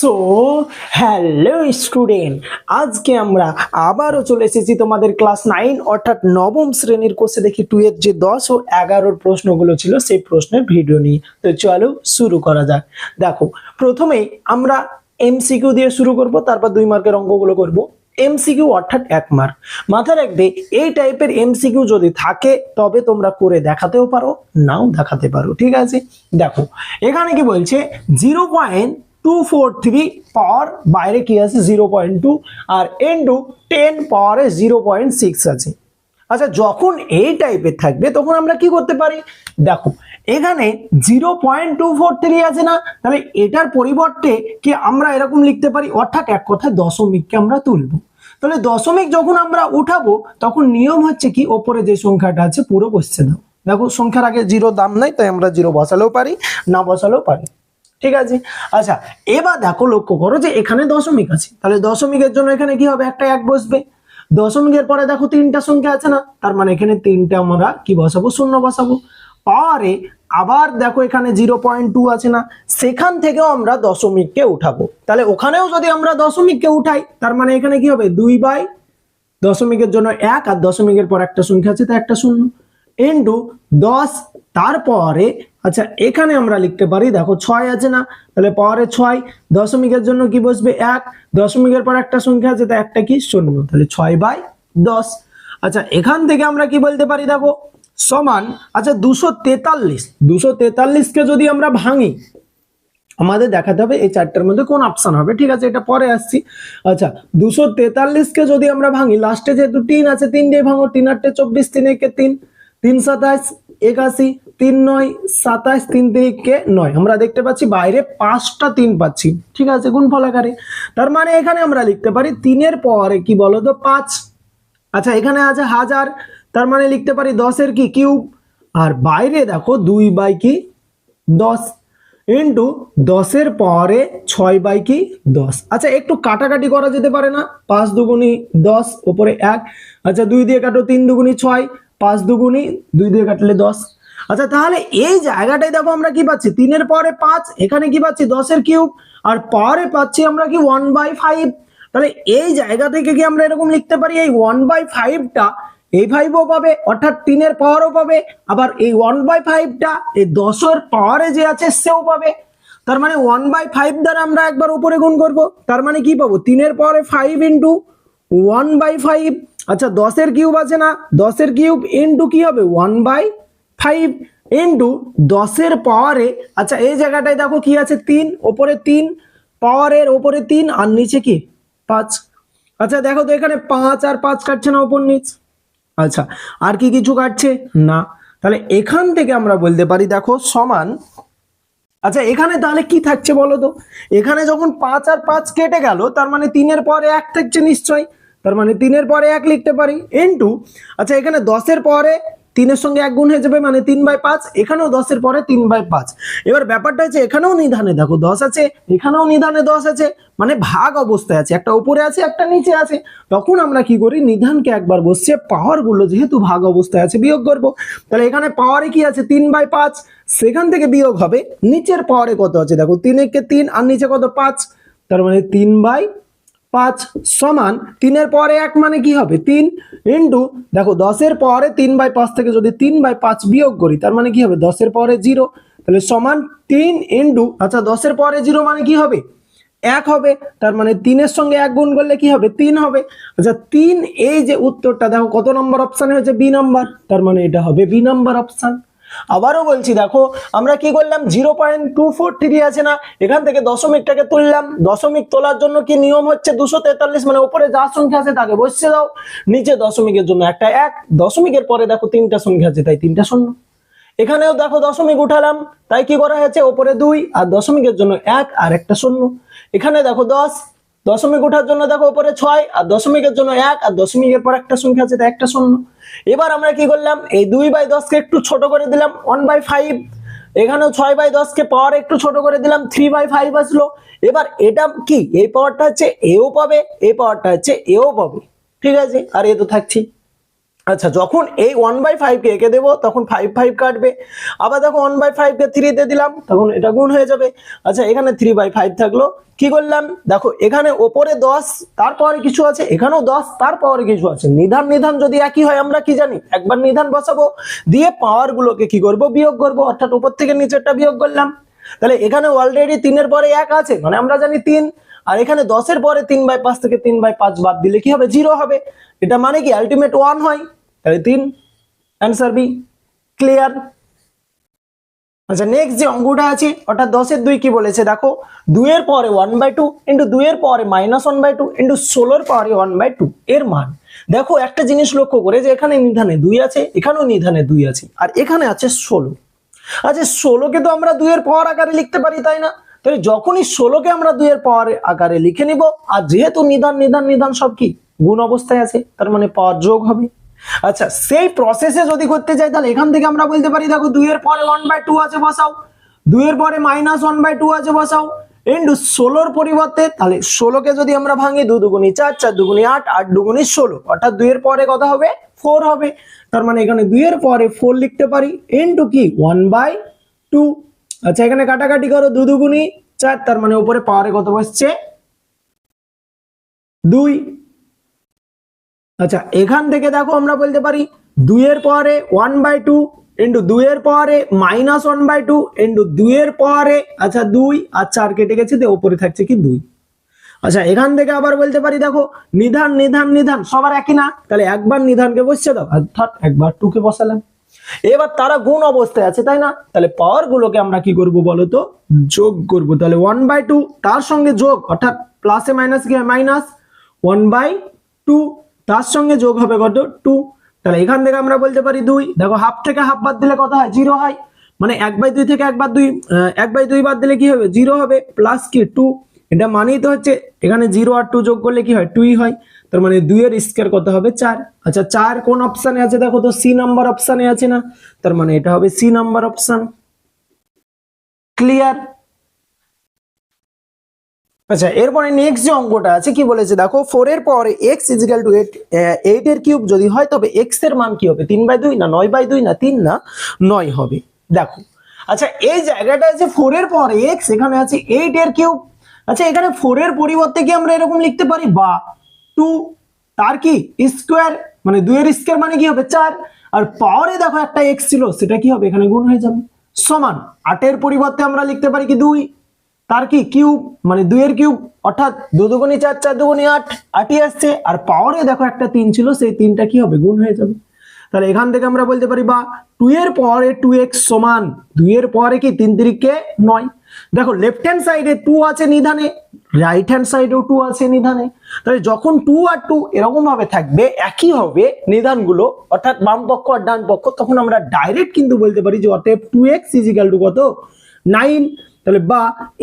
So hello student আজকে আমরা আবারও চলে এসেছি তোমাদের ক্লাস নাইন অর্থাৎ নবম শ্রেণির কোর্সে দেখি টু এর যে দশ ও এগারোর প্রশ্নগুলো ছিল সেই প্রশ্নের ভিডিও নিয়ে। তো চলো শুরু করা যাক। দেখো, প্রথমেই আমরা এমসিকিউ দিয়ে শুরু করব, তারপর দুই মার্কের অঙ্কগুলো করব। এমসিকিউ অর্থাৎ এক মার্ক মাথায় রাখবে, এই টাইপের এমসিকিউ যদি থাকে, তবে তোমরা করে দেখাতেও পারো, নাও দেখাতে পারো। ঠিক আছে? দেখো, এখানে কি বলছে zero point two four three power বাইরে কি আছে? জিরো পয়েন্ট টু আর এন টু টেন পাওয়ারে জিরো পয়েন্ট সিক্স আছে। আচ্ছা যখন এই টাইপের থাকবে, তখন আমরা করতে পারি? দেখো, এখানে zero point two four three আছে না? তাহলে এটার পরিবর্তে কি আমরা এরকম লিখতে পারি? অর্থাৎ এক কথায় দশমিককে আমরা তুলবো। তাহলে দশমিক যখন আমরা উঠাবো, তখন নিয়ম হচ্ছে কি? ওপরে যে সংখ্যাটা আছে, পুরো বসছে দাও দেখো, সংখ্যার আগে জিরো দাম নাই, তাই আমরা জিরো বসালেও পারি, না বসালেও পারি। ঠিক আছে? আচ্ছা এবার দেখো লক্ষ্য করো যে এখানে দশমিক আছে। তাহলে দশমিকের জন্য এখানে কি হবে? একটা এক বসবে। দশমিকের পরে দেখো তিনটা সংখ্যা আছে না? তার মানে এখানে তিনটা আমরা কি বসাবো? শূন্য বসাবো। পরে আবার দেখো এখানে জিরো পয়েন্ট টু আছে না? সেখান থেকেও আমরা দশমিককে উঠাবো। তাহলে ওখানেও যদি আমরা দশমিককে উঠাই, তার মানে এখানে কি হবে? দুই বাই দশমিকের জন্য এক আর দশমিকের পর একটা সংখ্যা আছে, তা একটা শূন্য। ইন্টু দশ, তারপরে আচ্ছা এখানে আমরা লিখতে পারি, দেখো ছয় আছে না, তাহলে পরে ছয়, দশমিকের জন্য কি বসবে? এক, দশমিকের পর একটা সংখ্যা আছে, তা একটা কি? শূন্য, তাহলে ছয় বাই দশ। আচ্ছা এখান থেকে আমরা কি বলতে পারি, দেখো? সমান আচ্ছা দুশো তেতাল্লিশ, দুশো তেতাল্লিশকে যদি আমরা ভাঙি, আমাদের দেখাতে হবে এই চারটার মধ্যে কোন অপশন হবে, ঠিক আছে? এটা পরে আসছি। আচ্ছা দুশো তেতাল্লিশকে যদি আমরা ভাঙি লাস্টে যেহেতু তিন আছে, তিন দিয়ে ভাঙো, তিন আটটে চব্বিশ, তিন একে তিন তিন সাতাশ একাশি, তিন নয়, সাতাশ, তিন তিনকে নয়। আমরা দেখতে পাচ্ছি বাইরে পাঁচটা তিন পাচ্ছি। ঠিক আছে গুণ ফলাকারে তার মানে এখানে আমরা লিখতে পারি তিনের পরে কি বলো তো? পাঁচ। আচ্ছা এখানে আছে হাজার। তার মানে লিখতে পারি দশের কি? কিউব। আর বাইরে দেখো দুই বাই কি? দশ। ইন্টু দশের পরে ছয় বাই কি? দশ। আচ্ছা একটু কাটাকাটি করা যেতে পারে না। পাঁচ দুগুনি দশ, ওপরে এক। আচ্ছা দুই দিয়ে কাটো তিন দুগুনি ছয়। পাঁচ দুগুনি দুই দিয়ে কাটলে দশ। আচ্ছা তাহলে এই জায়গাটায় দেখো আমরা কি পাচ্ছি? তিনের পরে পাঁচ, এখানে কি পাচ্ছি? দশের কিউব। আর পরে পাচ্ছি আমরা কি ওয়ান বাই ফাইভ তাহলে এই জায়গা থেকে কি আমরা এরকম লিখতে পারি? এই ওয়ান বাই ফাইভটা এই ফাইভও পাবে, অর্থাৎ তিনের পাওয়ারও পাবে। আবার এই ওয়ান বাই ফাইভটা এই দশের পাওয়ারে যে আছে, সেও পাবে। তার মানে ওয়ান বাই ফাইভ দ্বারা আমরা একবার উপরে গুণ করব। তার মানে কি পাবো? তিনের পাওয়ারে five into one by five আচ্ছা দশের কিউব আছে না? দশের কিউব ইন্টু কি হবে? ওয়ান বাই ফাইভ ইন্টু দশের পাওয়ারে আচ্ছা এই জায়গাটায় দেখো কি আছে? তিন, ওপরে তিন পাওয়ারের ওপরে তিন, আর নিচে কি? পাঁচ। আচ্ছা দেখো তো এখানে পাঁচ আর পাঁচ কাটছে না ওপর নিচ? আচ্ছা আর কি কিছু কাটছে? না। তাহলে এখান থেকে আমরা বলতে পারি, দেখো, সমান। আচ্ছা এখানে তাহলে কি থাকছে বলো তো? এখানে যখন পাঁচ আর পাঁচ কেটে গেল, তার মানে তিনের পরে এক থাকছে নিশ্চয়ই। তার মানে তিনের পরে এক লিখতে পারি ইন্টু আচ্ছা এখানে দশের পরে তিনের সঙ্গে এক গুণ হয়ে যাবে মানে তিন বাই পাঁচ, এখানেও দশের পরে তিন বাই পাঁচ। এবার ব্যাপারটা হচ্ছে এখানেও নিধানে দেখো, দশ আছে, এখানেও নিধানে দশ আছে মানে ভাগ অবস্থায় আছে, একটা উপরে আছে, একটা নিচে আছে। তখন আমরা কি করি, নিধানকে একবার বসছে পাওয়ারগুলো যেহেতু ভাগ অবস্থায় আছে, বিয়োগ করব। তাহলে এখানে পাওয়ারে কি আছে? তিন বাই পাঁচ। সেখান থেকে বিয়োগ হবে, নিচের পাওয়ারে কত আছে? দেখো, তিন একে তিন, আর নিচে কত? পাঁচ। তার মানে তিন বাই পাঁচ সমান তিনের পরে এক মানে কি হবে? তিন ইন্টু, দেখো দশের পরে তিন বাই পাঁচ থেকে যদি তিন বাই পাঁচ বিয়োগ করি, তার মানে কি হবে? দশের পরে জিরো। তাহলে সমান তিন ইন্টু আচ্ছা দশের পরে জিরো মানে কি হবে? এক হবে, তার মানে তিনের সঙ্গে এক গুণ করলে কি হবে? তিন হবে। আচ্ছা তিন, এই যে উত্তরটা, দেখো কত নম্বর অপশান হয়েছে? বি নাম্বার, তার মানে এটা হবে বি নাম্বার অপশান আবারও বলছি, দেখো, আমরা কি করলাম? Zero point two four three আছে না? এখান থেকে দশমিকটাকে তুললাম। দশমিক তোলার জন্য কি নিয়ম হচ্ছে? দুশো তেতাল্লিশ মানে উপরে যা সংখ্যা আছে তাকে বসছে দাও। নিচে দশমিকের জন্য একটা এক, দশমিকের পরে দেখো তিনটা সংখ্যা আছে, তাই তিনটা শূন্য। এখানেও দেখো দশমিক উঠালাম, তাই কি করা হয়েছে? ওপরে দুই, আর দশমিকের জন্য এক, আর একটা শূন্য। এখানে দেখো দশ দশমিক ওঠার জন্য দেখো উপরে ছয়, আর দশমিকের জন্য এক, আর দশমিকের পর একটা সংখ্যা আছে একটা শূন্য। এবার আমরা কি করলাম? এই দুই বাই দশকে একটু ছোট করে দিলাম ওয়ান বাই ফাইভ এখানেও ছয় বাই দশকে পাওয়ার একটু ছোট করে দিলাম থ্রি বাই ফাইভ আসলো। এবার এটা কি? এই পাওয়ারটা হচ্ছে এও পাবে, এই পাওয়ারটা হচ্ছে এও পাবে। ঠিক আছে? আর এ তো থাকছি আচ্ছা যখন এই ওয়ান বাই ফাইভকে এঁকে দেবো, তখন ফাইভ ফাইভ কাটবে। আবার দেখো ওয়ান বাই ফাইভকে থ্রিতে দিলাম, তখন এটা গুণ হয়ে যাবে। আচ্ছা এখানে থ্রি বাই ফাইভ থাকল। কি করলাম? দেখো, এখানে ওপরে দশ, তারপরে কিছু আছে, এখানেও দশ, তারপরে কিছু আছে। নিধান নিধান যদি একই হয়, আমরা কি জানি? একবার নিধান বসাবো, দিয়ে পাওয়ার গুলোকে কি করব? বিয়োগ করব, অর্থাৎ উপর থেকে নিচেরটা বিয়োগ করলাম। তাহলে এখানে অলরেডি তিনের পরে এক আছে মানে আমরা জানি তিন। আর এখানে দশের পরে তিন বাই পাঁচ থেকে তিন বাই পাঁচ বাদ দিলে কি হবে? জিরো হবে। এটা মানে কি আলটিমেট ওয়ান হয়? তাহলে তিন। অ্যান্সার বি ক্লিয়ার আচ্ছা নেক্সট যে অঙ্কটা আছে, অর্থাৎ দশের দুই কি বলেছে? দেখো, দুইয়ের পরে ওয়ান বাই টু ইন্টু দুইয়ের পরে minus one by two into ষোলোর পরে ওয়ান বাই টু এর মান। দেখো, একটা জিনিস লক্ষ্য করে যে এখানে নিধানে দুই আছে, এখানেও নিধানে দুই আছে, আর এখানে আছে ষোলো। আচ্ছা ষোলোকে তো আমরা দুইয়ের পর আকারে লিখতে পারি, তাই না? তাহলে যখনই ষোলোকে আমরা দুইয়ের পর আকারে লিখে নিব, আর যেহেতু নিদান নিদান নিধান সব কি? গুণ অবস্থায় আছে, তার মানে পাওয়ার যোগ হবে। আচ্ছা সেই প্রসেসে যদি করতে চাই তাহলে এখান থেকে আমরা বলতে পারি, দেখো দুইয়ের পরে ওয়ান বাই টু আছে, বসাও। দুইয়ের পরে মাইনাস ওয়ান বাই টু আছে, বসাও। ইন্টু ষোলোর পরিবর্তে, তাহলে ষোলোকে যদি আমরা ভাঙি, দু দুগুনি চার চার দুগুনি আট আট দুগুনি ষোলো। অর্থাৎ দুইয়ের পরে কত হবে? ফোর হবে। তার মানে এখানে দুইয়ের পরে ফোর লিখতে পারি ইন্টু কি? ওয়ান বাই টু আচ্ছা এখানে কাটাকাটি করো, দু দুগুনি চার, তার মানে উপরে পাওয়ারে কত বসছে? দুই। আচ্ছা এখান থেকে দেখো আমরা বলতে পারি, দুইয়ের পরে ওয়ান বাই টু ইন্টু দুইয়ের পরে minus one by two into দুইয়ের পরে আচ্ছা দুই আর চার কেটে গেছে, দিয়ে ওপরে থাকছে কি দুই। আচ্ছা এখান থেকে আবার বলতে পারি, দেখো, নিধান নিধান নিধান, সবার একই না? তাহলে একবার নিধানকে বসছে দাও। অর্থাৎ একবার টুকে বসালাম। এবার তারা গুণ অবস্থায় আছে, তাই না? তাহলে পাওয়ার গুলোকে আমরা কি করব বলতো? যোগ করব। তাহলে ওয়ান বাই টু তার সঙ্গে যোগ, অর্থাৎ প্লাসে মাইনাস কি মাইনাস ওয়ান বাই টু তার সঙ্গে যোগ হবে কত? টু তাহলে এখান থেকে আমরা বলতে পারি দুই। দেখো হাফ থেকে হাফ বাদ দিলে কত হয়? জিরো হয়। মানে এক বাই দুই থেকে এক বাদ দুই এক বাই দুই বাদ দিলে কি হবে? জিরো হবে প্লাস কি? টু এটা মানেই তো হচ্ছে এখানে জিরো আর টু যোগ করলে কি হয়? টুই হয়। তার মানে দুইয়ের স্কোয়ার কত হবে চার? আচ্ছা চার কোন অপশানে আছে? দেখো তো সি নাম্বার অপশানে আছে না? তার মানে এটা হবে সি নাম্বার অপশান ক্লিয়ার আচ্ছা এরপরে নেক্সট যে অঙ্কটা আছে, কি বলেছে? দেখো ফোর এর পরে X is equal to eight eight এর কিউব যদি হয়, তবে এক্সের মান কি হবে? তিন বাই দুই না নয় বাই দুই না তিন না নয় হবে? দেখো। আচ্ছা এই জায়গাটা আছে ফোর এর পরে এক্স এখানে আছে এইট এর কিউব আচ্ছা এখানে ফোর এর পরিবর্তে কি আমরা এরকম লিখতে পারি? বা। টু তার কি? স্কোয়ার মানে দুইয়ের স্কোয়ার মানে কি হবে? চার। আর পাওয়ারে দেখো একটা এক্স ছিল, সেটা কি হবে? এখানে গুণ হয়ে যাবে। সমান। আটের পরিবর্তে আমরা লিখতে পারি কি দুই? তার কি? কিউব মানে দুইয়ের কিউব অর্থাৎ দু দুগুনি চার চার দুগুনি আট। আটই আসছে। আর পাওয়ারে দেখো একটা তিন ছিল, সেই তিনটা কি হবে? গুণ হয়ে যাবে। তাহলে এখান থেকে আমরা বলতে পারি বা টু এর পরে টু এক্স সমান। দুই এর পরে কি? তিন তিরিকে নয়। দেখো লেফট হ্যান্ড সাইডে টু আছে নিধানে রাইট হ্যান্ড সাইডেও টু আছে নিধানে। তাহলে যখন টু আর টু এরকম ভাবে থাকবে একই হবে নিধানগুলো, অর্থাৎ বাম পক্ষ আর ডান পক্ষ, তখন আমরা ডাইরেক্ট কিন্তু বলতে পারি যে অতএব two X is equal to কত? নাইন তাহলে বা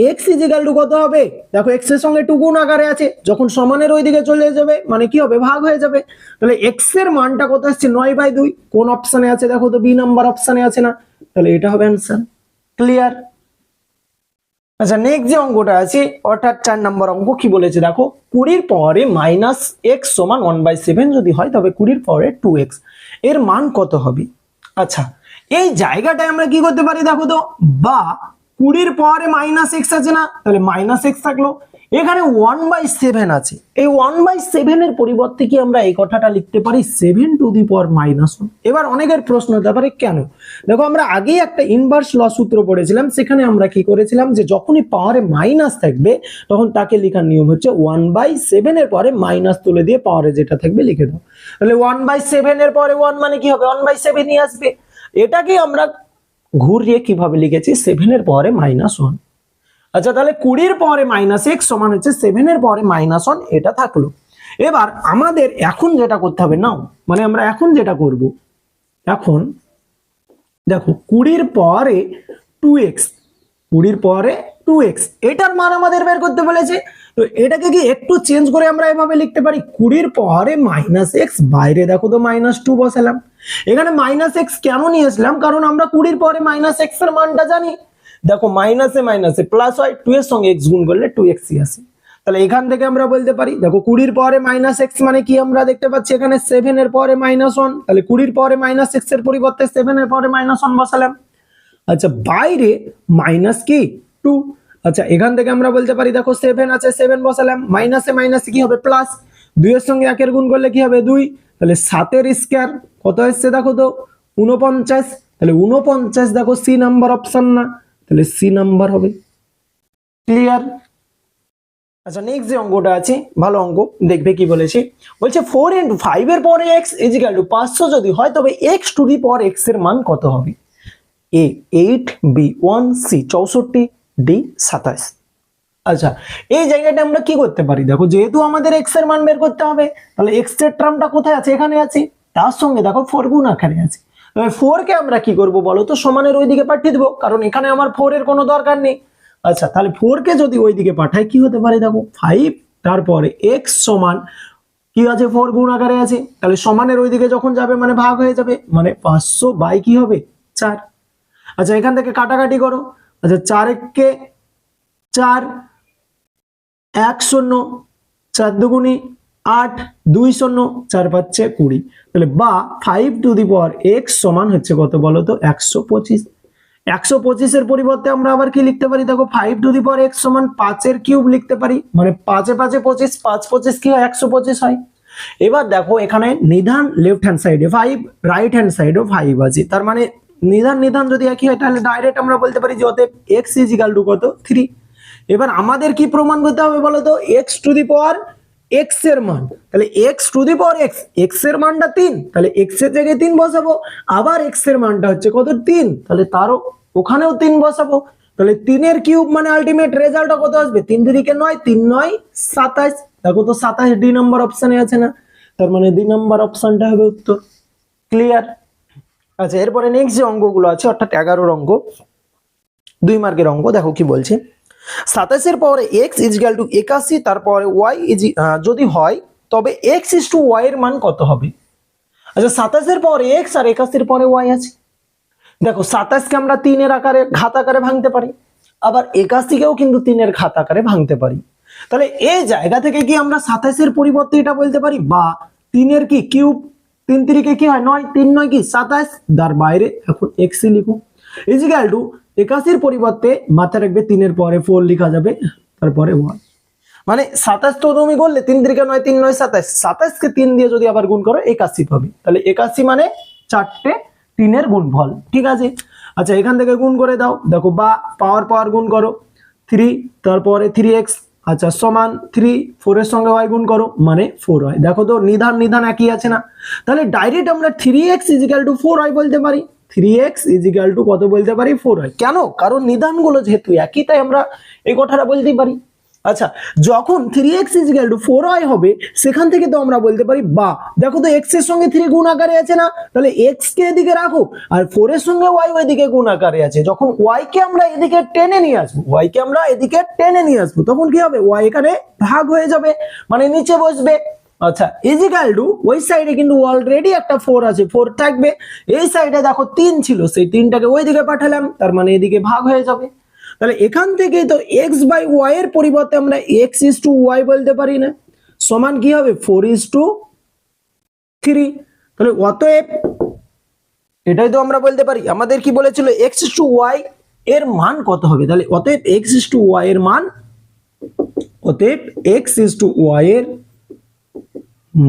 এক্স ইজিক্যাল টু কত হবে? দেখো এক্সের সঙ্গে টু গুণ আকারে আছে, যখন সমানের ওইদিকে চলে যাবে মানে কি হবে? ভাগ হয়ে যাবে। তাহলে এক্সের মানটা কত আসছে? নয় বাই দুই। কোন অপশনে আছে? দেখো তো বি নাম্বার অপশনে আছে না। তাহলে এটা হবে অ্যান্সার ক্লিয়ার আচ্ছা নেক্সট যে অঙ্কটা আছে, অর্থাৎ চার নম্বর অঙ্ক কি বলেছে? দেখো, কুড়ির পরে মাইনাস এক্স সমান ওয়ান বাই সেভেন যদি হয়, তবে কুড়ির পরে টু এক্সের মান কত হবে? আচ্ছা এই জায়গাটায় আমরা কি করতে পারি? দেখো তো, বা কুড়ির পরে মাইনাস এক্স আছে না, তাহলে মাইনাস এক্স থাকল। এখানে ওয়ান বাই সেভেন আছে। এই ওয়ান বাই সেভেনের পরিবর্তে কি আমরা এই কথাটা লিখতে পারি? Seven to the power minus one এবার অনেকের প্রশ্ন হতে পারে, কেন? দেখো, আমরা আগেই একটা ইনভার্স ল সূত্র পড়েছিলাম, সেখানে আমরা কি করেছিলাম যে যখনই পাওয়ারে মাইনাস থাকবে, তখন তাকে লেখার নিয়ম হচ্ছে ওয়ান বাই সেভেনের পরে মাইনাস তুলে দিয়ে পাওয়ারে যেটা থাকবে লিখে দাও। তাহলে ওয়ান বাই সেভেনের পরে ওয়ান মানে কি হবে? ওয়ান বাই সেভেনই আসবে। এটাকে আমরা ঘুরিয়ে কীভাবে লিখেছি? সেভেনের পরে মাইনাস ওয়ান আচ্ছা তাহলে কুড়ির পরে মাইনাস এক্স সমান হচ্ছে সেভেনের পরে মাইনাস ওয়ান এটা থাকল। এবার আমাদের এখন যেটা করতে হবে, নাও মানে আমরা এখন যেটা করব, এখন দেখো, কুড়ির পরে টু এক্স কুড়ির পরে টু এক্স এটার মান আমাদের বের করতে বলেছে। তো এটাকে কি একটু চেঞ্জ করে আমরা এভাবে লিখতে পারি? কুড়ির পরে মাইনাস এক্স বাইরে দেখো তো মাইনাস টু বসালাম। এখানে মাইনাস এক্স কেন নিয়ে আসলাম? কারণ আমরা কুড়ির পরে মাইনাস এক্সের মানটা জানি। দেখো মাইনাসে মাইনাসে প্লাস হয় টু এর সঙ্গে এক্স গুণ করলে টু এক্সই আসে। তাহলে এখান থেকে আমরা বলতে পারি, দেখো কুড়ির পরে মাইনাস এক্স মানে কি আমরা দেখতে পাচ্ছি এখানে? সেভেন এর পরে মাইনাস ওয়ান তাহলে কুড়ির পরে মাইনাস এক্সের পরিবর্তে সেভেন এর পরে মাইনাস ওয়ান বসালাম। আচ্ছা বাইরে মাইনাস কি? টু আচ্ছা এখান থেকে আমরা বলতে পারি, দেখো সেভেন আছে সেভেন বসালাম। মাইনাসে মাইনাসে কি হবে? প্লাস দুইয়ের সঙ্গে একের গুণ করলে কি হবে? দুই। তাহলে সাতের স্কোয়ার কত এসছে দেখো তো? উনপঞ্চাশ তাহলে উনপঞ্চাশ দেখো সি নাম্বার অপশন না। তাহলে সি নাম্বার হবে। ক্লিয়ার আচ্ছা নেক্সট যে অঙ্কটা আছে, ভালো অঙ্ক, দেখবে কি বলেছে? বলছে ফোর ইন্টু ফাইভ এর পরে এক্স ইজিক্যাল টু পাঁচশো যদি হয়, তবে এক্স টু দি পর এক্সের মান কত হবে? A eight B one C চৌষট্টি ডি সাতাশ। আচ্ছা এই জায়গাটা আমরা কি করতে পারি? দেখো, যেহেতু আমাদের এক্সের মান বের করতে হবে, তাহলে এক্সের টার্মটা কোথায় আছে? এখানে আছে। তার সঙ্গে দেখো ফোর গুণ আকারে আছে। ফোর কে আমরা কি করব বলো তো? সমানের ওইদিকে পাঠিয়ে দেবো, কারণ এখানে আমার ফোর এর কোনো দরকার নেই। আচ্ছা তাহলে ফোর কে যদি ওইদিকে পাঠাই, কি হতে পারে দেখো? ফাইভ তারপরে এক্স সমান, কি আছে? ফোর গুণ আকারে আছে। তাহলে সমানের ওইদিকে যখন যাবে মানে ভাগ হয়ে যাবে মানে পাঁচশো বাই কি হবে? চার। আচ্ছা এখান থেকে কাটাকাটি করো। আচ্ছা চার এককে চার, এক শূন্য, চার দুগুণি আট, দুই শূন্য, চার পাচ্ছে কুড়ি। তাহলে বা five to the power X সমান হচ্ছে কত বলো তো? একশো পঁচিশ। একশো পঁচিশের পরিবর্তে আমরা আবার কি লিখতে পারি? দেখো five to the power X সমান পাঁচের কিউব লিখতে পারি। মানে পাঁচে পাঁচে পঁচিশ, পাঁচ পঁচিশ কি হয়? একশো পঁচিশ হয়। এবার দেখো, এখানে নিধান লেফট হ্যান্ড সাইডে ফাইভ রাইট হ্যান্ড সাইডেও ফাইভ আছে। তার মানে নিধান নিধান যদি একই হয়, তাহলে ডাইরেক্ট আমরা বলতে পারি যে অতএব এক্স ইজ ইকাল টু কত? থ্রি এবার আমাদের কি প্রমাণ করতে হবে বলো তো? এক্স টু দি পাওয়ার এক্সের মান, তাহলে X to the power X এক্সের মানটা তিন, তাহলে এক্সের জায়গায় তিন বসাবো, আবার এক্সের মানটা হচ্ছে কত তিন, তাহলে তারও ওখানেও তিন বসাবো, তাহলে তিনের কিউব মানে আলটিমেট রেজাল্টটা কত আসবে? তিন দিকে নয়, তিন নয়, সাতাশ, দেখো তো সাতাশ ডি নম্বর অপশনে আছে না, তার মানে দুই নম্বর অপশনটা হবে উত্তর ক্লিয়ার আচ্ছা এরপরে নেক্সট যে অঙ্কগুলো আছে, অর্থাৎ এগারোর অঙ্ক দুই মার্কের অঙ্ক দেখো কি বলছে। সাতাশের পরে এক্স ইজগাল টু একাশি, তারপরে ওয়াই ইজ যদি হয়, তবে এক্স ইজ টু ওয়াই এর মান কত হবে? আচ্ছা সাতাশের পরে এক্স আর একাশির পরে ওয়াই আছে। দেখো, সাতাশকে আমরা তিনের আকারে, ঘাত আকারে ভাঙতে পারি। আবার একাশিকেও কিন্তু তিনের ঘাত আকারে ভাঙতে পারি। তাহলে এই জায়গা থেকে কি আমরা সাতাশের পরিবর্তে এটা বলতে পারি? বা তিনের কি কিউব? তিন তিরিকে কি হয়? নয়। তিন নয় কি? সাতাশ। তার বাইরে এখন এক্সি লিখো। ইজিক্যাল টু একাশির পরিবর্তে মাথায় রাখবে তিনের পরে ফোর লেখা যাবে, তারপরে ওয়ান মানে সাতাশ তো তুমি করলে, তিন তিরিকে নয়, তিন নয়, সাতাশ। সাতাশকে তিন দিয়ে যদি আবার গুণ করো, একাশি পাবে। তাহলে একাশি মানে চারটে তিনের গুণফল। ঠিক আছে? আচ্ছা এখান থেকে গুণ করে দাও। দেখো, বা পাওয়ার পাওয়ার গুণ করো। থ্রি তারপরে থ্রি এক্স আচ্ছা সমান থ্রি ফোরের সঙ্গে ওয়াই গুণ করো মানে ফোর হয় দেখো তো, নিধান নিধান একই আছে না? তাহলে ডাইরেক্ট আমরা three X is equal to four হয় বলতে পারি। থ্রি এক্স ইজিক্যাল টু কত বলতে পারি? ফোর হয় কেন? কারণ নিধানগুলো যেহেতু একই, তাই আমরা এই কথাটা বলতেই পারি। আচ্ছা যখন three X is equal to four Y হবে, সেখান থেকে তো আমরা বলতে পারি, বা, দেখো তো এক্সের সঙ্গে থ্রি গুণ আকারে আছে না? তাহলে এক্স কে এদিকে রাখো, আর ফোর এর সঙ্গে ওয়াই ওইদিকে গুণ আকারে আছে। যখন ওয়াই কে আমরা এদিকে টেনে নিয়ে আসব ওয়াই কে আমরা এদিকে টেনে নিয়ে আসব, তখন কি হবে? ওয়াই এখানে ভাগ হয়ে যাবে মানে নিচে বসবে। আচ্ছা ইজিক্যাল টু ওই সাইডে কিন্তু অলরেডি একটা ফোর আছে ফোর থাকবে। এই সাইডে দেখো তিন ছিল, সেই তিনটাকে ওই দিকে পাঠালাম, তার মানে এদিকে ভাগ হয়ে যাবে। তাহলে এখান থেকেই তো এক্স বাই ওয়াই এর পরিবর্তে আমরা এক্স ইস টু ওয়াই বলতে পারি না। সমান কি হবে? ফোর ইস টু থ্রি তাহলে অতএব এটাই তো আমরা বলতে পারি। আমাদের কি বলেছিল? এক্স ইস টু ওয়াই এর মান কত হবে? তাহলে অতএব এক্স ইস টু ওয়াই এর মান, অতএব এক্স ইস টু ওয়াই এর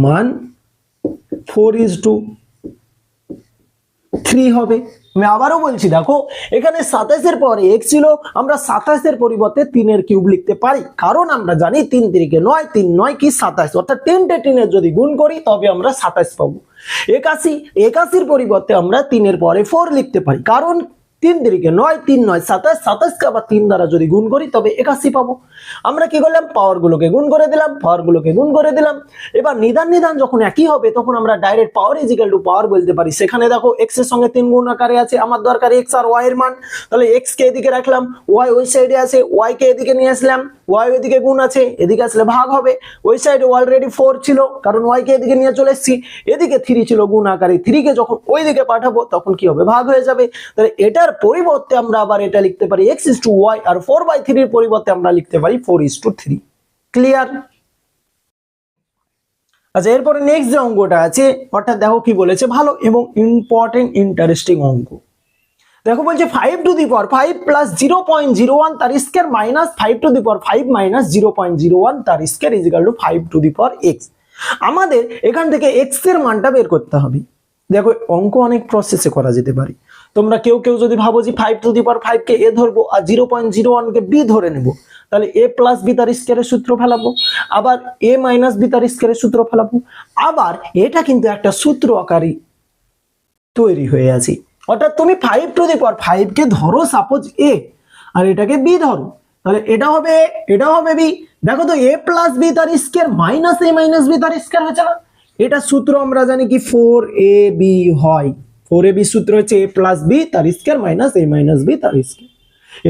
মান ফোর ইস টু থ্রি হবে। আমি আবারও বলছি, দেখো, এখানে সাতাশের পরে এক্স ছিল, আমরা সাতাশের পরিবর্তে তিনের কিউব লিখতে পারি। কারণ আমরা জানি তিন তিরিকে নয়, তিন নয় কি সাতাশ। অর্থাৎ তিনটে তিনের যদি গুণ করি, তবে আমরা সাতাশ পাবো। একাশি, একাশির পরিবর্তে আমরা তিনের পরে ফোর লিখতে পারি। কারণ তিন দিকে নয়, তিন নয়, সাতাশ, সাতাশকে আবার তিন দ্বারা যদি গুণ করি, তবে একাশি পাবো। আমরা কি করলাম? পাওয়ার গুলোকে গুণ করে দিলাম পাওয়ার গুলোকে গুণ করে দিলাম। এবার নিদান নিদান যখন একই হবে, তখন আমরা direct power is equal to power বলতে পারি। সেখানে দেখো এক্সের সঙ্গে তিন গুণ আকারে আছে, আমার দরকার এক্স আর ওয়াই এর মান। তাহলে এক্স কে এদিকে রাখলাম ওয়াই ওই সাইডে আছে ওয়াই কে এদিকে নিয়ে আসলাম ওয়াই ওইদিকে গুণ আছে, এদিকে আসলে ভাগ হবে। ওই সাইডে অলরেডি ফোর ছিল, কারণ ওয়াই কে এদিকে নিয়ে চলে এসেছি। এদিকে থ্রি ছিল, গুণ আকারে থ্রি কে যখন ওই দিকে পাঠাবো, তখন কি হবে? ভাগ হয়ে যাবে। তাহলে এটার পরিবর্তে আমরা আবার এটা লিখতে পারি এক্স ইস টু ওয়াই আর ফোর বাই থ্রির পরিবর্তে আমরা লিখতে পারি four is to three clear আচ্ছা এরপরে নেক্সট যে অঙ্কটা আছে, অর্থাৎ দেখো কি বলেছে, ভালো এবং ইম্পর্টেন্ট ইন্টারেস্টিং অঙ্ক। দেখো বলছে five to the power five plus zero point zero one তার square minus five to the power five minus zero point zero one তার square is equal to five to the power X আমাদের এখান থেকে এক্সের মানটা বের করতে হবে। দেখো, অঙ্ক অনেক প্রসেসে করা যেতে পারে। তোমরা কেউ কেউ যদি ভাবো যে five to the power five K A ধরবো আর জিরো পয়েন্ট জিরো ওয়ানকে বি ধরে নেব, তাহলে এ প্লাস বি তার স্কোয়ারের সূত্র ফেলাবো, আবার এ মাইনাস বি তার স্কোয়ারের সূত্র ফেলাবো, আবার এটা কিন্তু একটা সূত্র আকারী তৈরি হয়ে আছে। অর্থাৎ তুমি five to the power five কে ধরো সাপোজ এ আর এটাকে বি ধরো, তাহলে এটা হবে এটা হবে বি দেখো তো এ প্লাস বি তার square minus A minus B তার স্কোয়ার হচ্ছে না। এটা সূত্র আমরা জানি কি ফোর এ বি হয়। ফোর এ বি সূত্র হচ্ছে এ প্লাস বি তার square minus A minus B তার স্কোয়ার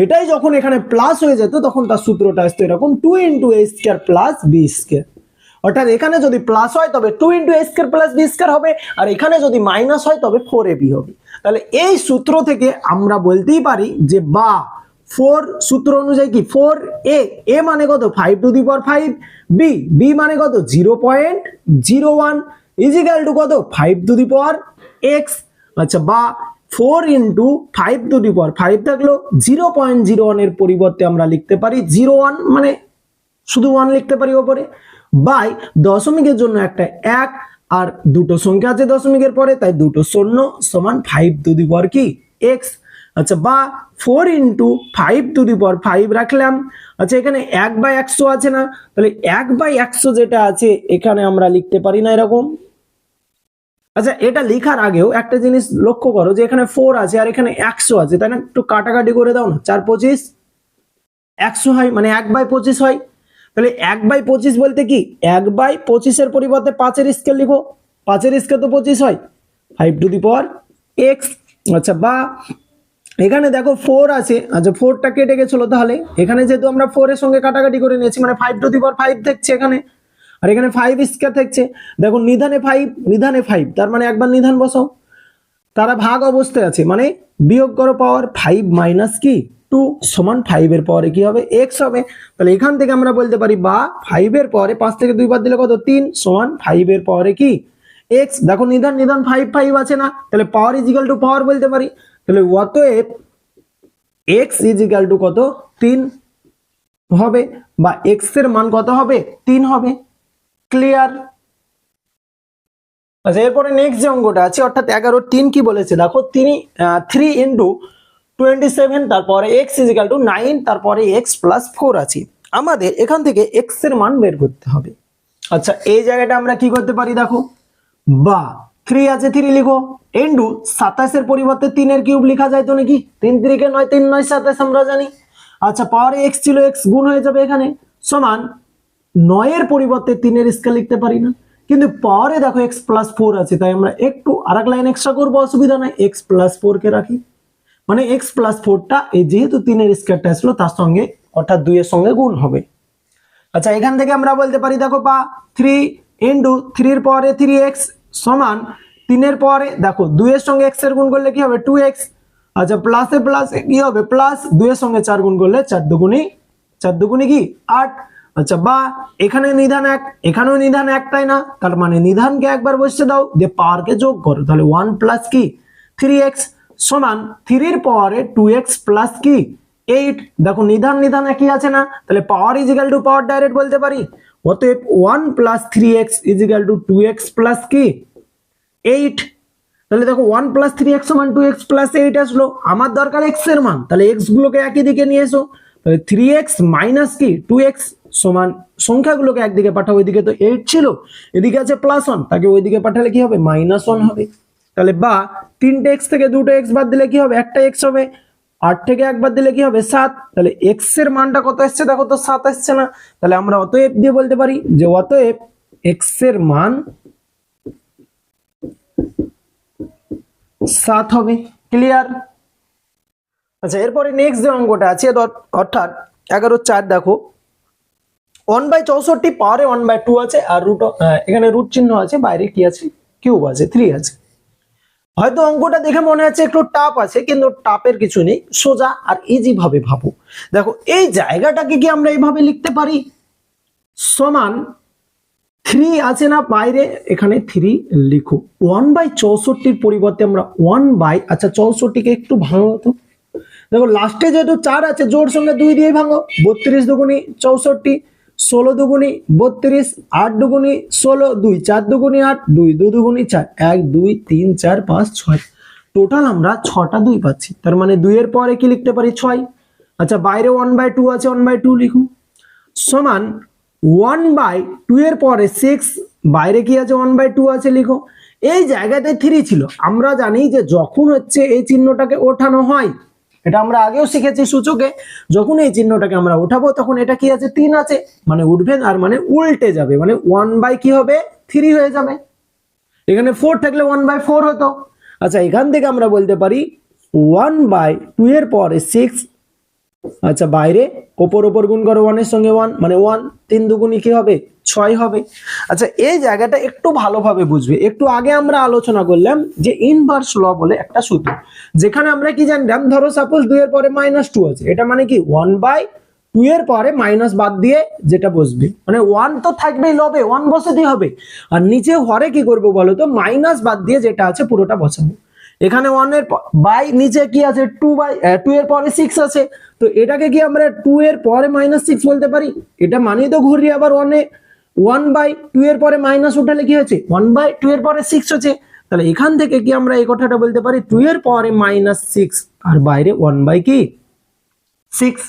এটাই যখন এখানে প্লাস হয়ে যেত, তখন তার সূত্রটা আসতো এরকম two into A square plus B square অর্থাৎ এখানে যদি প্লাস হয়, তবে two into A square plus B square হবে, আর এখানে যদি মাইনাস হয়, তবে ফোর এ বি হবে। তাহলে এই সূত্র থেকে আমরা বলতেই পারি যে, বা ফোর সূত্র অনুযায়ী কি? ফোর এ এ মানে কত? Five to the power five B B মানে কত? Zero point zero one is equal to কত? Five to the power X আচ্ছা বা four into five to the power five থাকলেও জিরো পয়েন্ট জিরো ওয়ানের পরিবর্তে আমরা লিখতে পারি জিরো ওয়ান মানে শুধু ওয়ান লিখতে পারি ওপরে বাই দশমিকের জন্য একটা এক আর দুটো সংখ্যা আছে দশমিকের পরে, তাই দুটো শূন্য সমান ফাইভ টু দি পাওয়ার কি? এক্স আচ্ছা বা four into five to the power five রাখলাম। আচ্ছা এখানে এক বাই একশো আছে না? তাহলে এক বাই একশো যেটা আছে, এখানে আমরা লিখতে পারি না এরকম। আচ্ছা এটা লেখার আগেও একটা জিনিস লক্ষ্য করো যে এখানে ফোর আছে আর এখানে একশো আছে, তাই না? একটু কাটাকাটি করে দাও না। চার পঁচিশ, একশো হয় মানে এক বাই পঁচিশ হয়। তাহলে এক বাই পঁচিশ বলতে কি? এক বাই পঁচিশের পরিবর্তে পাঁচের স্কেল লিখো। পাঁচের স্কেল তো পঁচিশ হয়। Five to the power X আচ্ছা বা এখানে দেখো ফোর আছে। আচ্ছা ফোরটা কেটে গেছিল তাহলে। এখানে যেহেতু আমরা ফোরের সঙ্গে কাটাকাটি করে নিয়েছি মানে five to the power five দেখছে এখানে। আর এখানে ফাইভ স্কোয়ার থাকছে। দেখো নিধানে ফাইভ নিধানে ফাইভ তার মানে একবার নিধান বসাও। তারা ভাগ অবস্থায় আছে মানে বিয়োগ করো পাওয়ার ফাইভ মাইনাস কি? টু সমান ফাইভের পরে কি হবে? এক্স হবে। তাহলে এখান থেকে আমরা বলতে পারি, বা ফাইভের পরে পাঁচ থেকে দুইবার দিলে কত? তিন সমান ফাইভের পরে কি? এক্স দেখো নিধান নিধান ফাইভ ফাইভ আছে না? তাহলে পাওয়ার ইজিক্যাল টু পাওয়ার বলতে পারি। তাহলে অতএব এক্স ইজিক্যাল টু কত? তিন হবে। বা এক্সের মান কত হবে? তিন হবে। ক্লিয়ার আচ্ছা এরপরে নেক্সট যে অঙ্কটা আছে, অর্থাৎ এগারো তিন কি বলেছে? দেখো, তিনি থ্রি ইন্টু টোয়েন্টি সেভেন তারপরে X is equal to nine তারপরে এক্স প্লাস ফোর আছে। আমাদের এখান থেকে এক্সের মান বের করতে হবে। আচ্ছা এই জায়গাটা আমরা কি করতে পারি দেখো? বা থ্রি আছে থ্রি লিখো। ইন্টু সাতাশের পরিবর্তে তিনের কিউব লেখা যায় তো নাকি? তিন তিরিকে নয়, তিন নয়, সাতাশ আমরা জানি। আচ্ছা পাওয়ার এক্স ছিল এক্স গুণ হয়ে যাবে এখানে। সমান নয়ের পরিবর্তে তিনের স্কেল লিখতে পারি না। কিন্তু পরে দেখো এক্স প্লাস ফোর আছে, তাই আমরা একটু আর এক লাইন এক্সট্রা করব, অসুবিধা নাই এক্স প্লাস ফোর কে রাখি। মানে এক্স প্লাস ফোরটা এই যেহেতু তিনের স্কোয়ারটা আসলো তার সঙ্গে অর্থাৎ দুইয়ের সঙ্গে গুণ হবে। আচ্ছা এখান থেকে আমরা বলতে পারি, দেখো বা থ্রি ইন্টু থ্রির পরে থ্রি এক্স সমান তিনের পরে, দেখো দুইয়ের সঙ্গে এক্সের গুণ করলে কি হবে? টু এক্স আচ্ছা প্লাসে প্লাস কি হবে? প্লাস দুইয়ের সঙ্গে চার গুণ করলে চার দুগুণি চার দুগুণি কি? আট। আচ্ছা বা এখানে নিধান এক, এখানেও নিধান একটাই না। তার মানে নিধানকে একবার বসে দাও, দিয়ে পাওয়ারকে যোগ করো। তাহলে ওয়ান প্লাস কি? থ্রি এক্স সমান থ্রির পাওয়ারে টু এক্স প্লাস কি? এইট দেখো, নিধান নিধান একই আছে না? তাহলে power is equal to power direct বলতে পারি। অতএব one plus three X is equal to two X plus কি? এইট তাহলে দেখো ওয়ান প্লাস থ্রি এক্স সমান টু এক্স প্লাস এইট আসলো। আমার দরকার এক্সের মান। তাহলে এক্স গুলোকে একই দিকে নিয়ে এসো। তাহলে থ্রি এক্স মাইনাস কি? টু এক্স সমান সংখ্যাগুলোকে একদিকে পাঠাও, ওইদিকে তো এইট ছিল। এদিকে আছে প্লাস ওয়ান তাকে ওইদিকে পাঠালে কি হবে? মাইনাস ওয়ান হবে। তাহলে বা তিনটে এক্স থেকে দুটো এক্স বাদ দিলে কি হবে? একটা এক্স হবে। আট থেকে একবার দিলে কি হবে? সাত। তাহলে এক্সের মানটা কত এসছে? দেখো তো সাত আসছে না। তাহলে আমরা অতএব দিয়ে বলতে পারি যে অতএব এক্সের মান সাত হবে। ক্লিয়ার আচ্ছা এরপরে নেক্সট যে অঙ্কটা আছে অর- অর্থাৎ এগারো চার দেখো। ওয়ান বাই চৌষট্টি, পাওয়ারে ওয়ান বাই টু আছে, আর রুট এখানে রুট চিহ্ন আছে, বাইরে কি আছে? কিউব আছে থ্রি আছে। হয়তো অঙ্কটা দেখে মনে হচ্ছে একটু টাপ আছে, কিন্তু টাপের কিছু নেই। সোজা আর ইজি ভাবে ভাবো। দেখো, এই জায়গাটাকে কি আমরা এইভাবে লিখতে পারি? সমান থ্রি আছে না বাইরে, এখানে থ্রি লিখো। ওয়ান বাই চৌষট্টির পরিবর্তে আমরা ওয়ান বাই আচ্ছা চৌষট্টিকে একটু ভাঙো তো। দেখো লাস্টে যেহেতু চার আছে জোর সঙ্গে দুই দিয়ে ভাঙো। বত্রিশ দুগুনি চৌষট্টি ষোলো দুগুনি বত্রিশ, আট দুগুনি ষোলো, দুই চার দুগুনি আট, দুই দু দুগুনি চার, এক, দুই, তিন, চার, পাঁচ, ছয়। টোটাল আমরা ছটা দুই পাচ্ছি। তার মানে দুইয়ের পরে কি লিখতে পারি? ছয়। আচ্ছা বাইরে ওয়ান বাই টু আছে ওয়ান বাই টু লিখুন। সমান ওয়ান বাই টু এর পরে সিক্স বাইরে কি আছে ওয়ান বাই টু আছে, লিখো। এই জায়গাতে থ্রি ছিল। আমরা জানি যে যখন হচ্ছে এই চিহ্নটাকে ওঠানো হয় এটা আমরা আগেও শিখেছি সূচকে। যখন এই চিহ্নটাকে আমরা উঠাবো তখন এটা কি আছে? তিন আছে। মানে উঠবে আর মানে উল্টে যাবে। মানে ওয়ান বাই কি হবে? থ্রি হয়ে যাবে। এখানে ফোর থাকলে ওয়ান বাই ফোর হতো। আচ্ছা এখান থেকে আমরা বলতে পারি ওয়ান বাই টু এর পরে সিক্স আচ্ছা বাইরে, ওপর ওপর গুণ করো ওয়ানের সঙ্গে ওয়ান মানে ওয়ান তিন দুগুণই কি হবে? ছয় হবে। আচ্ছা এই জায়গাটা একটু ভালোভাবে বুঝবে। একটু আগে আমরা আলোচনা করলাম যে ইনভার্স ল বলে একটা সূত্র। যেখানে আমরা কি জানলাম? ধরো সাপোজ দুই এর পরে মাইনাস টু আছে। এটা মানে কি? ওয়ান বাই টু এর পরে মাইনাস বাদ দিয়ে যেটা বসবে। মানে ওয়ান তো থাকবেই লবে ওয়ান বসাতেই হবে। আর নিচে হরে কি করব বলো তো? মাইনাস বাদ দিয়ে যেটা আছে পুরোটা বসাবো। এখানে ওয়ানের বাই নিচে কি আছে? টু বাই টু এর পরে সিক্স আছে। তো এটাকে কি আমরা টু এর পরে মাইনাস সিক্স বলতে পারি? এটা মানিয়ে তো ঘুরিয়ে আবার ওয়ানে ওয়ান বাই টু এর পরে মাইনাস উঠালে কি হয়েছে? ওয়ান বাই টু এর পরে সিক্স হচ্ছে। তাহলে এখান থেকে কি আমরা এই কথাটা বলতে পারি? টু এর পরে মাইনাস সিক্স আর বাইরে ওয়ান বাই কি? সিক্স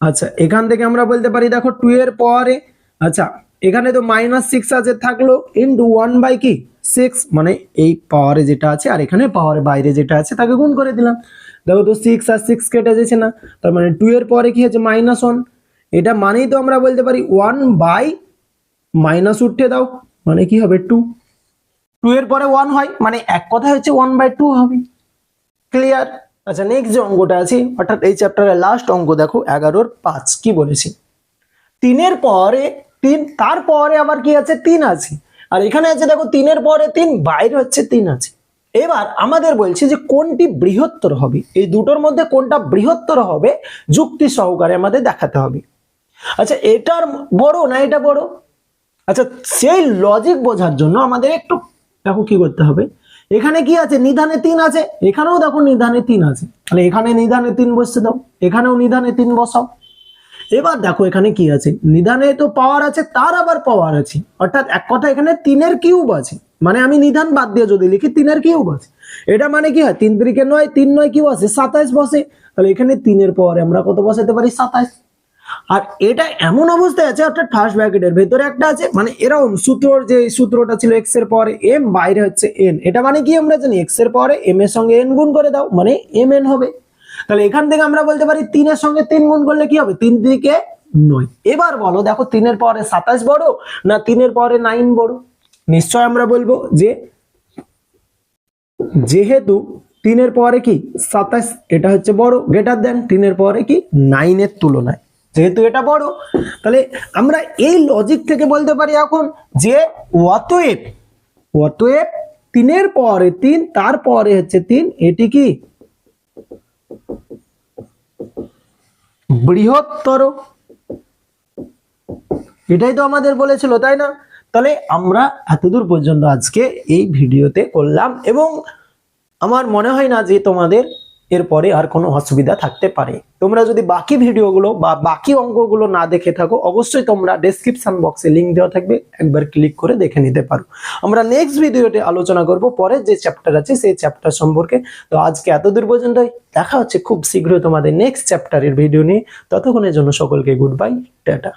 আচ্ছা এখান থেকে আমরা বলতে পারি, দেখো টু এর পরে আচ্ছা এখানে তো মাইনাস সিক্স আছে, থাকল ইন্টু ওয়ান বাই কি? সিক্স মানে এই পাওয়ারে যেটা আছে, আর এখানে পাওয়ারে বাইরে যেটা আছে, তাকে গুণ করে দিলাম। দেখো তো সিক্স আর সিক্স কেটে যাচ্ছে না। তার মানে টু এর পরে কি হচ্ছে মাইনাস ওয়ান এটা মানেই তো আমরা বলতে পারি ওয়ান বাই মাইনাস উঠে দাও মানে কি হবে টু টু এর পরে ওয়ান হয় মানে এক কথা হচ্ছে ওয়ান বাই টু হবে। ক্লিয়ার আচ্ছা নেক্সট যে অঙ্কটা আছে, অর্থাৎ এই চ্যাপ্টারের লাস্ট অঙ্ক দেখো, এগারোর পাঁচ, কি বলেছি? তিনের পরে তিন তারপরে আবার কি আছে? তিন আছে। আর এখানে আছে দেখো, তিনের পরে তিন, বাইরে হচ্ছে তিন আছে। এবার আমাদের বলছে যে কোনটি বৃহত্তর হবে? এই দুটোর মধ্যে কোনটা বৃহত্তর হবে? যুক্তি সহকারে আমাদের দেখাতে হবে। আচ্ছা এটার বড় না এটা বড়? আচ্ছা সেই লজিক বোঝার জন্য আমাদের একটু, দেখো কি করতে হবে। এখানে কি আছে? নিধানে তিন আছে। এখানেও দেখো নিধানে তিন আছে। তাহলে এখানে নিধানে তিন বসতে দাও। এখানেও নিধানে তিন বসাও। এবার দেখো এখানে কি আছে? নিধানে তো পাওয়ার আছে, তার আবার পাওয়ার আছে। অর্থাৎ এক কথা এখানে তিনের কিউব আছে। মানে আমি নিধান বাদ দিয়ে যদি লিখি, তিনের কিউব আছে। এটা মানে কি হয়? তিন তিরিকে নয়, তিন নয় কিউব আছে, সাতাইশ বসে। তাহলে এখানে তিনের পাওয়ারে আমরা কত বসাতে পারি? সাতাইশ। আর এটা এমন অবস্থায় আছে, অর্থাৎ ফার্স্ট ব্র্যাকেটের ভেতরে একটা আছে মানে এরকম সূত্রর যে সূত্রটা ছিল এক্সের পরে এম বাইরে হচ্ছে এন এটা মানে কি আমরা জানি? এক্সের পরে এম এর সঙ্গে এন গুণ করে দাও মানে এম এন হবে। তাহলে এখান থেকে আমরা বলতে পারি তিনের সঙ্গে তিন গুণ করলে কি হবে? তিন দিকে নয়। এবার বলো, দেখো তিনের পরে সাতাশ বড় না তিনের পরে নাইন বড়? নিশ্চয় আমরা বলব যে যেহেতু তিনের পরে কি? সাতাশ, এটা হচ্ছে বড় গ্রেটার দেন তিনের পরে কি? নাইনের তুলনায়। যেহেতু এটা বড়, তাহলে আমরা এই লজিক থেকে বলতে পারি এখন যে অতএব অতএব তিনের পরে তিন তারপরে হচ্ছে তিন, এটি কি? বৃহত্তর। এটাই তো আমাদের বলেছিল, তাই না? তাহলে আমরা এতদূর পর্যন্ত আজকে এই ভিডিওতে করলাম এবং আমার মনে হয় না যে তোমাদের এরপরে আর কোনো অসুবিধা থাকতে পারে। তোমরা যদি বাকি ভিডিওগুলো বা বাকি অঙ্কগুলো না দেখে থাকো, অবশ্যই তোমরা ডেসক্রিপশন বক্সে লিঙ্ক দেওয়া থাকবে, একবার ক্লিক করে দেখে নিতে পারো। আমরা নেক্সট ভিডিওতে আলোচনা করব পরে যে চ্যাপ্টার আছে, সেই চ্যাপ্টার সম্পর্কে। তো আজকে এত দূর পর্যন্তই, দেখা হচ্ছে খুব শীঘ্রই তোমাদের নেক্সট চ্যাপ্টারের ভিডিও নিয়ে। ততক্ষণের জন্য সকলকে গুড বাই টাটা।